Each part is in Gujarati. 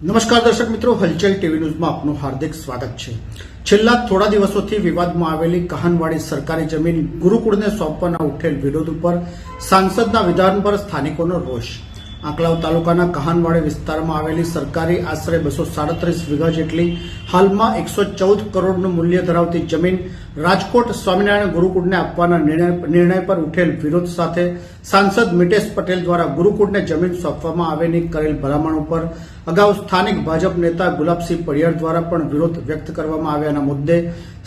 નમસ્કાર દર્શક મિત્રો, હલચલ ટીવી ન્યૂઝમાં આપનું હાર્દિક સ્વાગત છે. છેલ્લા થોડા દિવસોથી વિવાદમાં આવેલી કહાનવાડી સરકારી જમીન ગુરુકુળને સોંપવાના ઉઠેલ વિરોધ ઉપર સાંસદના વિધાન પર સ્થાનિકોનો રોષ. આંકલાવ તાલુકાના કહાનવાડી વિસ્તારમાં આવેલી સરકારી આશરે બસો સાડત્રીસ વીઘા જેટલી હાલમાં એકસો ચૌદ કરોડનું મૂલ્ય ધરાવતી જમીન રાજકોટ સ્વામિનારાયણ ગુરુકુળને આપવાના નિર્ણય પર ઉઠેલ વિરોધ સાથે સાંસદ મિટેશ પટેલ દ્વારા ગુરુકુળને જમીન સોંપવામાં આવેની કરેલ ભલામણ ઉપર અગાઉ સ્થાનિક ભાજપ નેતા ગુલાબસિંહ પડિયાર દ્વારા પણ વિરોધ વ્યક્ત કરવામાં આવ્યાના મુદ્દે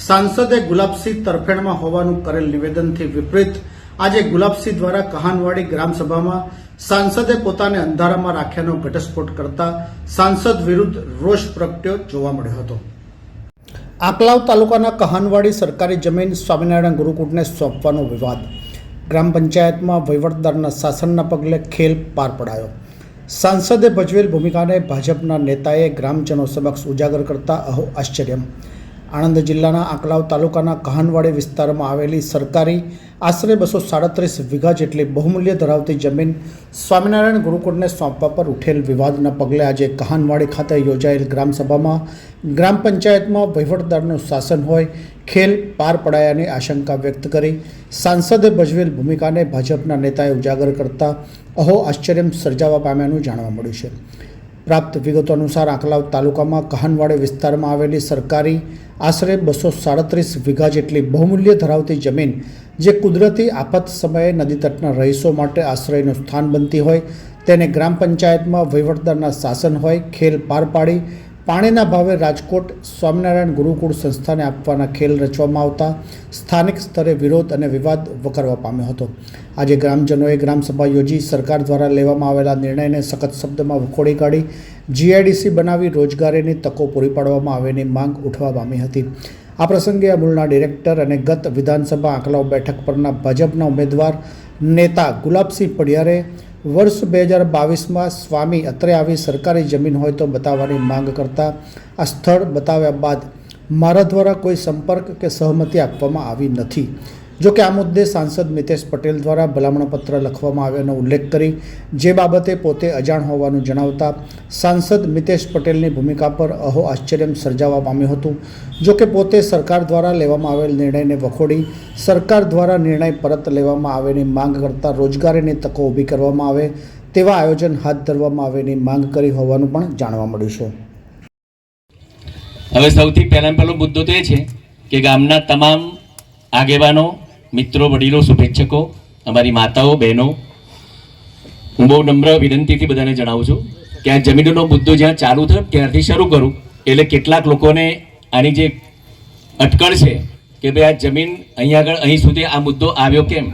સાંસદે ગુલાબસિંહ તરફેણમાં હોવાનું કરેલ નિવેદનથી વિપરીત આજે ગુલાબસિંહ દ્વારા કહાનવાડી ગ્રામસભામાં સાંસદે પોતાને અંધારામાં રાખ્યાનો ઘટસ્ફોટ કરતા સાંસદ વિરુદ્ધ રોષ પ્રગટ્યો જોવા મળ્યો હતો. આકલાવ તાલુકાના કહાનવાડી સરકારી જમીન સ્વામિનારાયણ ગુરુકુટને સોંપવાનો વિવાદ. ગ્રામ પંચાયતમાં વહીવટદારના શાસનના પગલે ખેલ પાર પડાયો. સાંસદે ભજવેલ ભૂમિકાને ભાજપના નેતાએ ગ્રામજનો સમક્ષ ઉજાગર કરતા અહો આશ્ચર્યમ આણંદ જિલ્લાના આંકલાવ તાલુકાના કહાનવાડી વિસ્તારમાં આવેલી સરકારી આશરે બસો સાડત્રીસ વીઘા જેટલી બહુમૂલ્ય ધરાવતી જમીન સ્વામિનારાયણ ગુરુકુળને સોંપવા પર ઉઠેલ વિવાદના પગલે આજે કહાનવાડી ખાતે યોજાયેલ ગ્રામસભામાં ગ્રામ પંચાયતમાં વહીવટદારનું શાસન હોય, ખેલ પાર પડાયાની આશંકા વ્યક્ત કરી સાંસદે ભજવેલ ભૂમિકાને ભાજપના નેતાએ ઉજાગર કરતા અહો આશ્ચર્ય સર્જાવા પામ્યાનું જાણવા મળ્યું છે. પ્રાપ્ત વિગતો અનુસાર આંકલાવ તાલુકામાં કહાનવાડે વિસ્તારમાં આવેલી સરકારી આશરે બસો સાડત્રીસ વીઘા જેટલી બહુમૂલ્ય ધરાવતી જમીન, જે કુદરતી આફત સમયે નદી તટના રહીશો માટે આશ્રયનું સ્થાન બનતી હોય, તેને ગ્રામ પંચાયતમાં વહીવટદારના શાસન હોય, ખેલ પાર પાડી પાણીના ભાવે રાજકોટ સ્વામિનારાયણ ગુરુકુળ સંસ્થાને આપવાના ખેલ રચવામાં આવતા, સ્થાનિક સ્તરે વિરોધ અને વિવાદ વકરવા પામ્યો હતો. આજે ગ્રામજનોએ ગ્રામસભા યોજી સરકાર દ્વારા લેવામાં આવેલા નિર્ણયને સખત શબ્દમાં વખોડી કાઢી, જીઆઈડીસી બનાવી રોજગારીની તકો પૂરી પાડવામાં આવેની માંગ ઉઠવા પામી હતી. આ પ્રસંગે અમૂલના ડિરેક્ટર અને ગત વિધાનસભા આંકલાવ બેઠક પરના ભાજપના ઉમેદવાર નેતા ગુલાબસિંહ પડિયારે વર્ષ બે હજાર બાવીસમાં સ્વામી અત્રે આવી સરકારી જમીન હોય તો બતાવવાની માંગ કરતા આ સ્થળ બતાવ્યા બાદ મારા દ્વારા કોઈ સંપર્ક કે સહમતિ આપવામાં આવી નથી. જો કે આ મુદ્દે સાંસદ મિતેશ પટેલ દ્વારા ભલામણપત્ર લખવામાં આવ્યાનો ઉલ્લેખ કરી જે બાબતે પોતે અજાણ હોવાનું જણાવતા સાંસદ મિતેશ પટેલની ભૂમિકા પર અહો આશ્ચર્ય સર્જાવા પામ્યું હતું. જો કે પોતે સરકાર દ્વારા લેવામાં આવેલ નિર્ણયને વખોડી સરકાર દ્વારા નિર્ણય પરત લેવામાં આવેની માંગ કરતાં રોજગારીની તકો ઊભી કરવામાં આવે તેવા આયોજન હાથ ધરવામાં આવેની માંગ કરી હોવાનું પણ જાણવા મળ્યું છે. હવે સૌથી પહેલા પહેલો મુદ્દો તો એ છે કે ગામના તમામ આગેવાનો મિત્રો, વડીલો, શુભેચ્છકો, અમારી માતાઓ, બહેનો. હું બહુ નમ્ર વિનંતીથી બધાને જણાવું છું કે આ જમીનનો મુદ્દો જ્યાં ચાલુ થયો ત્યારથી શરૂ કરું, એટલે કેટલાક લોકોને આની જે અટકળ છે કે ભાઈ આ જમીન અહીં આગળ અહીં સુધી આ મુદ્દો આવ્યો કેમ?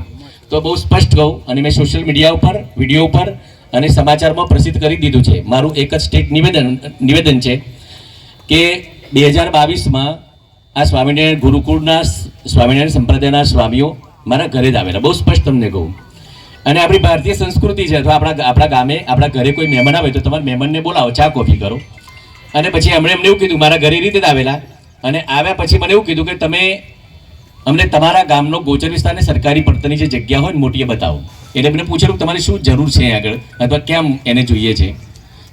તો બહુ સ્પષ્ટ કહું, અને મેં સોશિયલ મીડિયા ઉપર વીડિયો ઉપર અને સમાચારમાં પ્રસિદ્ધ કરી દીધું છે. મારું એક જ સ્ટેટ નિવેદન નિવેદન છે કે બે હજાર બાવીસમાં આ સ્વામિનારાયણ ગુરુકુળના સ્વામિનારાયણ સંપ્રદાયના સ્વામીઓ મારા ઘરે જ આવેલા. બહુ સ્પષ્ટ તમને કહું. અને આપણી ભારતીય સંસ્કૃતિ છે, અથવા આપણા આપણા ગામે, આપણા ઘરે કોઈ મહેમાન આવે તો તમારા મહેમાનને બોલાવો, ચા, કોફી કરો. અને પછી એમણે એમને એવું કીધું, મારા ઘરે રીતે જ આવેલા. અને આવ્યા પછી મને એવું કીધું કે, તમે અમને તમારા ગામનો ગોચર વિસ્તારને સરકારી પડતરની જે જગ્યા હોય ને મોટી એ બતાવો. એટલે મને પૂછેલું તમારે શું જરૂર છે આગળ? અથવા કેમ એને જોઈએ છે?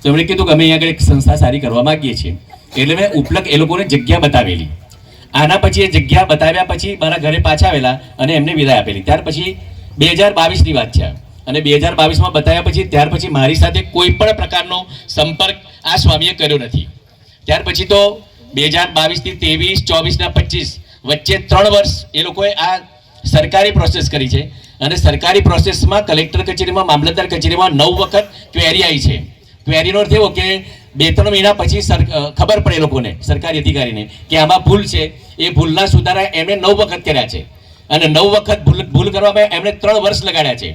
તો એમણે કીધું કે, અમે અહીં આગળ એક સંસ્થા સારી કરવા માગીએ છીએ. એટલે મેં ઉપલબ્ધ એ લોકોને જગ્યા બતાવેલી. આના પછી એ જગ્યા બતાવ્યા પછી મારા ઘરે પાછા આવેલા અને એમને વિદાય આપેલી. ત્યાર પછી બે હજાર બાવીસની વાત છે. અને બે હજાર બાવીસમાં બતાવ્યા પછી ત્યાર પછી મારી સાથે કોઈ પણ પ્રકારનો સંપર્ક આ સ્વામીએ કર્યો નથી. ત્યાર પછી તો બે હજાર બાવીસથી ત્રેવીસ, ચોવીસના પચીસ વચ્ચે ત્રણ વર્ષ એ લોકોએ આ સરકારી પ્રોસેસ કરી છે. અને સરકારી પ્રોસેસમાં કલેક્ટર કચેરીમાં, મામલતદાર કચેરીમાં નવ વખત ક્વેરી આવી છે. ક્વેરીનો અર્થ એવો કે બે ત્રણ મહિના પછી ખબર પડે લોકોને, સરકારી અધિકારીને, કે આમાં ભૂલ છે. એ ભૂલના સુધારા એમણે નવ વખત કર્યા છે. અને નવ વખત ભૂલ ભૂલ કરવામાં એમણે ત્રણ વર્ષ લગાડ્યા છે.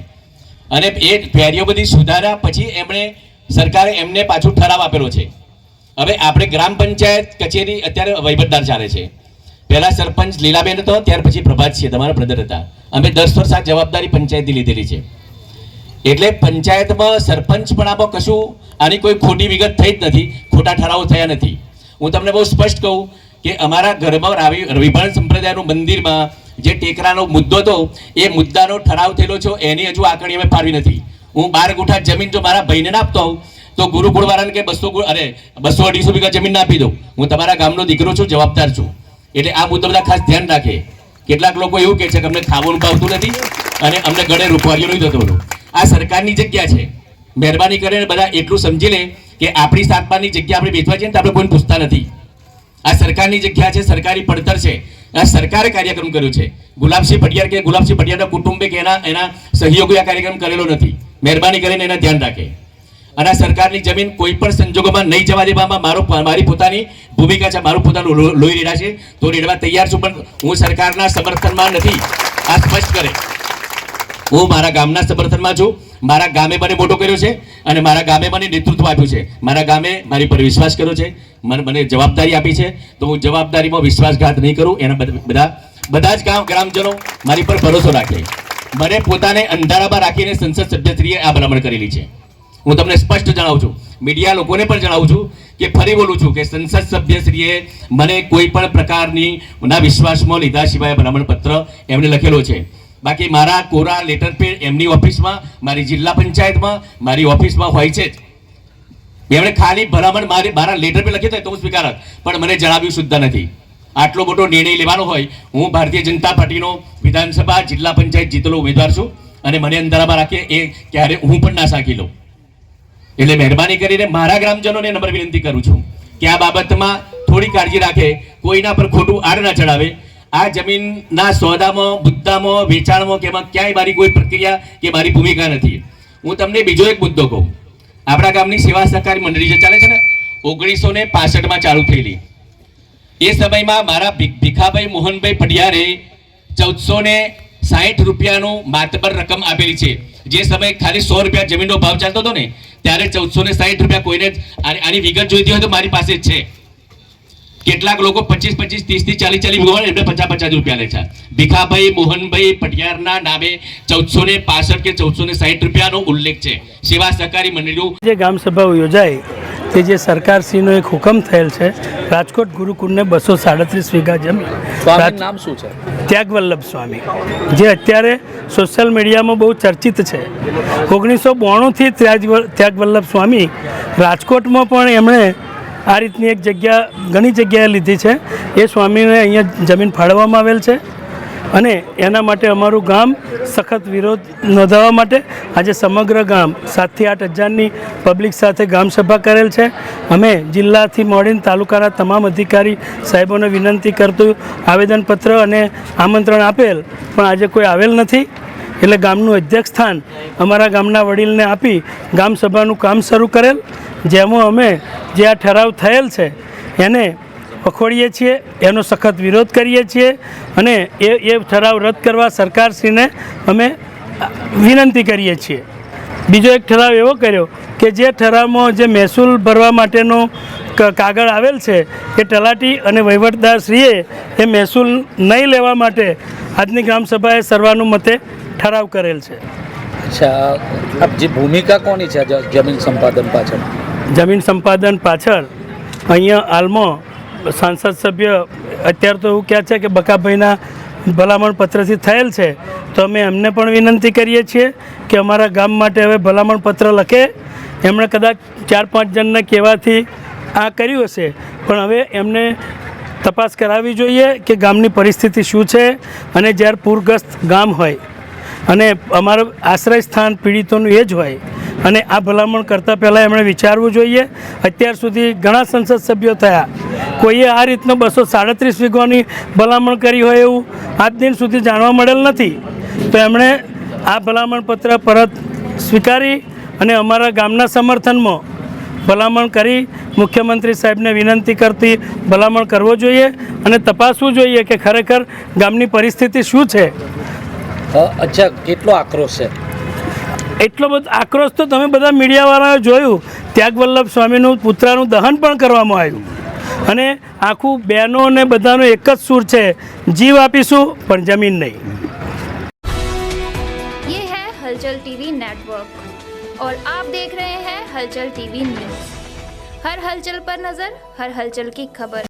અને એ ફેરીઓ બધી સુધાર્યા પછી એમણે સરકારે એમને પાછું ઠરાવ આપેલો છે. હવે આપણે ગ્રામ પંચાયત કચેરી અત્યારે વહીવટદાર ચાલે છે. પહેલાં સરપંચ લીલાબેન હતો, ત્યાર પછી પ્રભાત છે તમારા બ્રધર હતા. અમે દસ વર્ષ આ જવાબદારી પંચાયતની લીધેલી છે. એટલે પંચાયતમાં સરપંચ પણ આમાં કશું આની કોઈ ખોટી વિગત થઈ જ નથી, ખોટા ઠરાવો થયા નથી. હું તમને બહુ સ્પષ્ટ કહું કે અમારા ઘરમાં રાવી રવિભાણ સંપ્રદાયનું મંદિરમાં જે ટેકરાનો મુદ્દો હતો, એ મુદ્દાનો ઠરાવ થયેલો છે, એની હજુ આંકણી અમે ફાળવી નથી. હું બાર ગુઠા જમીન જો મારા ભાઈને આપતો હોઉં, તો ગુરુકુળવાળાને કે બસો અરે, બસો અઢીસો વીઘા જમીન આપી દઉં. હું તમારા ગામનો દીકરો છું, જવાબદાર છું. એટલે આ મુદ્દો બધા ખાસ ધ્યાન રાખે. કેટલાક લોકો એવું કહે છે કે અમને ખાવાનું ભાવતું નથી અને અમને ગળે રૂપવાળીઓ નહીં થતો આ સરકારની જગ્યા છે. મહેરબાની કરીને બધા એટલું સમજી લે કે આપણી સાતમાની જગ્યા આપણે વેચવા છીએ ને તો આપણે કોઈને પૂછતા નથી. આ સરકારની જગ્યા છે, સરકારી પડતર છે. આ સરકારે કાર્યક્રમ કર્યો છે. ગુલાબસિંહ પટિયાર કે ગુલાબસિંહ પટિયારના કુટુંબે કે એના એના સહયોગી આ કાર્યક્રમ કરેલો નથી. મહેરબાની કરીને એના ધ્યાન રાખે. અને આ સરકારની જમીન કોઈ પણ સંજોગોમાં નહીં જવા દેવામાં મારો મારી પોતાની ભૂમિકા છે. મારું પોતાનું લોહી રેડા છે. તો રેડવા તૈયાર છું, પણ હું સરકારના સમર્થનમાં નથી. આ સ્પષ્ટ કરે. હું મારા ગામના સમર્થનમાં છું. મારા ગામે મને મોટો કર્યો છે અને મારા ગામે મને નેતૃત્વ આપ્યું છે. મારા ગામે મારી પર વિશ્વાસ કર્યો છે. મને મને જવાબદારી આપી છે. તો હું જવાબદારીમાં વિશ્વાસઘાત નહીં કરું. એના બધ- બધા જ ગામ, ગ્રામજનો મારી પર ભરોસો રાખે. મને પોતાને અંધારામાં રાખીને સંસદ સભ્યશ્રીએ આ ભલામણ કરેલી છે. હું તમને સ્પષ્ટ જણાવું છું. મીડિયા લોકોને પણ જણાવું છું કે ફરી બોલું છું કે સંસદ સભ્યશ્રીએ મને કોઈ પણ પ્રકારની, ના વિશ્વાસમાં લીધા સિવાય ભલામણ પત્ર એમણે લખેલો છે. બાકી મારા કોરા લેટર પેડ એમની ઓફિસમાં મારી જિલ્લા પંચાયતમાં, મારી ઓફિસમાં હોય છે એમણે ખાલી ભલામણ મારી મારા લેટર પે લખ્યું તો હું સ્વીકારત. પણ મને જણાવ્યું સુદ્ધા નથી. આટલો મોટો નિર્ણય લેવાનો હોય, હું ભારતીય જનતા પાર્ટીનો વિધાનસભા જિલ્લા પંચાયત જીતેલો ઉમેદવાર છું અને મને અંધારામાં રાખે એ ક્યારે હું પણ ના સાંકી લઉં. એટલે મહેરબાની કરીને મારા ગ્રામજનોને નંબર વિનંતી કરું છું કે આ બાબતમાં થોડી કાળજી રાખે, કોઈના પર ખોટું આડ ના ચડાવે આ જમીનના સોદામાં મુદ્દામાં વેચાણમાં કે એમાં ક્યાંય મારી કોઈ પ્રક્રિયા કે મારી ભૂમિકા નથી. હું તમને બીજો એક મુદ્દો કહું. આપણા ગામની સેવા સહકારી મંડળી જે ચાલે છે ને ઓગણીસો ને પાસઠમાં ચાલુ થયેલી. એ સમયમાં મારા ભીખાભાઈ મોહનભાઈ પડિયારે ચૌદસો ને સાહીઠ રૂપિયાનું માતબર રકમ આપેલી છે. જે સમયે ખાલી સો રૂપિયા જમીનનો ભાવ ચાલતો હતો ને, ત્યારે ચૌદસો ને સાહીઠ રૂપિયા કોઈને આની વિગત જોઈતી હોય તો મારી પાસે જ છે. કેટલાક લોકો પચીસ પચીસ ત્રીસથી ચાલીસ ચાલીસ હોય એમને પચાસ પચાસ રૂપિયા લે છે. ભીખાભાઈ મોહનભાઈ પટિયારના નામે ચૌદસો ને પાસઠ કે ચૌદસો ને સાહીઠ રૂપિયાનો ઉલ્લેખ છે. સેવા સહકારી મંડળીઓ જે ગ્રામ સભાઓ યોજાય તે જે સરકારશ્રીનો એક હુકમ થયેલ છે રાજકોટ ગુરુકુળને બસો સાડત્રીસ વીઘા જમીન નામ શું છે? ત્યાગવલ્લભ સ્વામી જે અત્યારે સોશિયલ મીડિયામાં બહુ ચર્ચિત છે. ઓગણીસો બોણુંથી ત્યાગ ત્યાગવલ્લભ સ્વામી રાજકોટમાં પણ એમણે આ રીતની એક જગ્યા, ઘણી જગ્યાએ લીધી છે. એ સ્વામીને અહીંયા જમીન ફાળવવામાં આવેલ છે અને એના માટે અમારું ગામ સખત વિરોધ નોંધાવવા માટે આજે સમગ્ર ગામ સાતથી આઠ હજારની પબ્લિક સાથે ગામસભા કરેલ છે. અમે જિલ્લાથી મોડીને તાલુકાના તમામ અધિકારી સાહેબોને વિનંતી કરતું આવેદનપત્ર અને આમંત્રણ આપેલ, પણ આજે કોઈ આવેલ નથી. એટલે ગામનું અધ્યક્ષ સ્થાન અમારા ગામના વડીલને આપી ગામસભાનું કામ શરૂ કરેલ. જેમાં અમે જે આ ઠરાવ થયેલ છે, એને પખોડીએ છીએ, એનો સખત વિરોધ કરીએ છીએ અને એ એ ઠરાવ રદ કરવા સરકારશ્રીને અમે વિનંતી કરીએ છીએ. બીજો એક ઠરાવ એવો કર્યો કે જે ઠરાવમાં જે મહેસૂલ ભરવા માટેનો કાગળ આવેલ છે, એ તલાટી અને વહીવટદારશ્રીએ એ મહેસૂલ નહીં લેવા માટે આજની ગ્રામસભાએ સર્વાનુમતે ઠરાવ કરેલ છે. અચ્છા જે ભૂમિકા કોની છે જમીન સંપાદન પાછળ જમીન સંપાદન પાછળ અહીંયા હાલમાં સાંસદ સભ્ય અત્યારે તો એવું કહે છે કે બકાભાઈના ભલામણ પત્રથી થયેલ છે. તો અમે એમને પણ વિનંતી કરીએ છીએ કે અમારા ગામ માટે હવે ભલામણ પત્ર લખે. એમણે કદાચ ચાર પાંચ જણને કહેવાથી આ કર્યું હશે. પણ હવે એમને તપાસ કરાવવી જોઈએ કે ગામની પરિસ્થિતિ શું છે અને જ્યારે પૂરગ્રસ્ત ગામ હોય અને અમારું આશ્રય સ્થાન પીડિતોનું એ જ હોય અને આ ભલામણ કરતાં પહેલાં એમણે વિચારવું જોઈએ. અત્યાર સુધી ઘણા સંસદ સભ્યો થયા. કોઈએ આ રીતનો બસો સાડત્રીસ વીઘોની ભલામણ કરી હોય એવું આજ દિન સુધી જાણવા મળેલ નથી. તો એમણે આ ભલામણ પત્ર પરત સ્વીકારી અને અમારા ગામના સમર્થનમાં ભલામણ કરી મુખ્યમંત્રી સાહેબને વિનંતી કરતી ભલામણ કરવો જોઈએ અને તપાસવું જોઈએ કે ખરેખર ગામની પરિસ્થિતિ શું છે. અચ્છા, કેટલો આક્રોશ છે? એટલો બધો આક્રોશ તો તમે બધા મીડિયાવાળાએ જોયું ત્યાગવલ્લભ સ્વામીનું પુત્રાનું દહન પણ કરવામાં આવ્યું અને આખું બહેનો અને બધાનો એક જ સૂર છે જીવ આપીશું પણ જમીન નહીં ये है हलचल टीवी नेटवर्क और आप देख रहे हैं हलचल टीवी न्यूज हर हलचल पर नजर हर हलचल की खबर